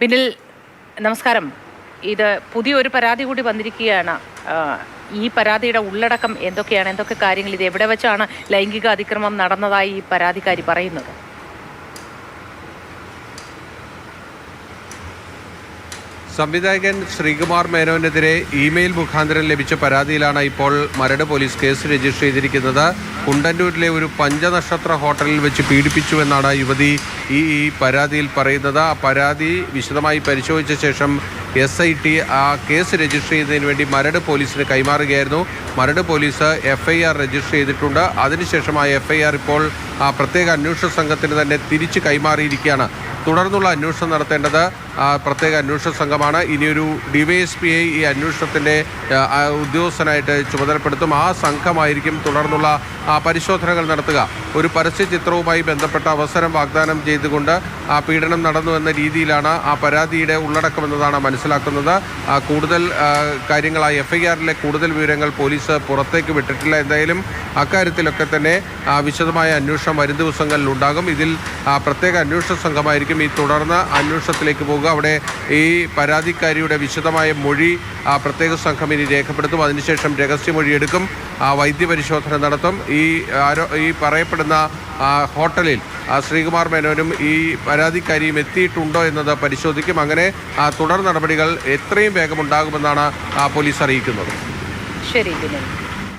ബിനിൽ നമസ്കാരം. ഇത് പുതിയൊരു പരാതി കൂടി വന്നിരിക്കുകയാണ്. ഈ പരാതിയുടെ ഉള്ളടക്കം എന്തൊക്കെയാണ്? എന്തൊക്കെ കാര്യങ്ങൾ? ഇത് എവിടെ വെച്ചാണ് ലൈംഗിക അതിക്രമം നടന്നതായി ഈ പരാതിക്കാരി പറയുന്നത്? സംവിധായകൻ ശ്രീകുമാർ മേനോനെതിരെ ഇമെയിൽ മുഖാന്തരം ലഭിച്ച പരാതിയിലാണ് ഇപ്പോൾ മരട് പോലീസ് കേസ് രജിസ്റ്റർ ചെയ്തിരിക്കുന്നത്. കുണ്ടന്നൂരിലെ ഒരു പഞ്ചനക്ഷത്ര ഹോട്ടലിൽ വെച്ച് പീഡിപ്പിച്ചുവെന്നാണ് യുവതി ഈ ഈ പരാതിയിൽ പറയുന്നത്. ആ പരാതി വിശദമായി പരിശോധിച്ച ശേഷം എസ് ഐ ടി ആ കേസ് രജിസ്റ്റർ ചെയ്യുന്നതിന് വേണ്ടി മരട് പോലീസിന് കൈമാറുകയായിരുന്നു. Maradu police F I R register ചെയ്തിട്ടുണ്ട്. അതിനുശേഷം ആ എഫ് ഐ ആർ ഇപ്പോൾ ആ പ്രത്യേക അന്വേഷണ സംഘത്തിന് തന്നെ തിരിച്ച് കൈമാറിയിരിക്കുകയാണ്. തുടർന്നുള്ള അന്വേഷണം നടത്തേണ്ടത് പ്രത്യേക അന്വേഷണ സംഘമാണ്. ഇനിയൊരു ഡിവൈഎസ്പിയെ ഈ അന്വേഷണത്തിന്റെ ഉദ്യോഗസ്ഥനായിട്ട് ചുമതലപ്പെടുത്തും. ആ സംഘമായിരിക്കും തുടർന്നുള്ള പരിശോധനകൾ നടത്തുക. ഒരു പരസ്യ ചിത്രവുമായി ബന്ധപ്പെട്ട അവസരം വാഗ്ദാനം ചെയ്തുകൊണ്ട് ആ പീഡനം നടന്നു എന്ന രീതിയിലാണ് ആ പരാതിയുടെ ഉള്ളടക്കം എന്നതാണ് മനസ്സിലാക്കുന്നത് കൂടുതൽ കാര്യങ്ങൾ ആ എഫ് ഐ ആറിലെ കൂടുതൽ വിവരങ്ങൾ പോലീസ് പുറത്തേക്ക് വിട്ടിട്ടില്ല. എന്തായാലും അക്കാര്യത്തിലൊക്കെ തന്നെ വിശദമായ അന്വേഷണം വരും ദിവസങ്ങളിൽ ഉണ്ടാകും ഇതിൽ പ്രത്യേക അന്വേഷണ സംഘമായിരിക്കും ഈ തുടർന്ന് അന്വേഷണത്തിലേക്ക് പോകുക. അവിടെ ഈ പരാതിക്കാരിയുടെ വിശദമായ മൊഴി ആ പ്രത്യേക സംഘം ഇനി രേഖപ്പെടുത്തും. അതിനുശേഷം രഹസ്യമൊഴി എടുക്കും. ആ, വൈദ്യപരിശോധന നടത്തും. ഈ ആരോ ഈ പറയപ്പെടുന്ന ഹോട്ടലിൽ ശ്രീകുമാർ മേനോനും ഈ പരാതിക്കാരിയും എത്തിയിട്ടുണ്ടോ എന്നത് പരിശോധിക്കും. അങ്ങനെ തുടർ നടപടികൾ എത്രയും വേഗം ഉണ്ടാകുമെന്നാണ് പോലീസ് അറിയിക്കുന്നത്. ശരി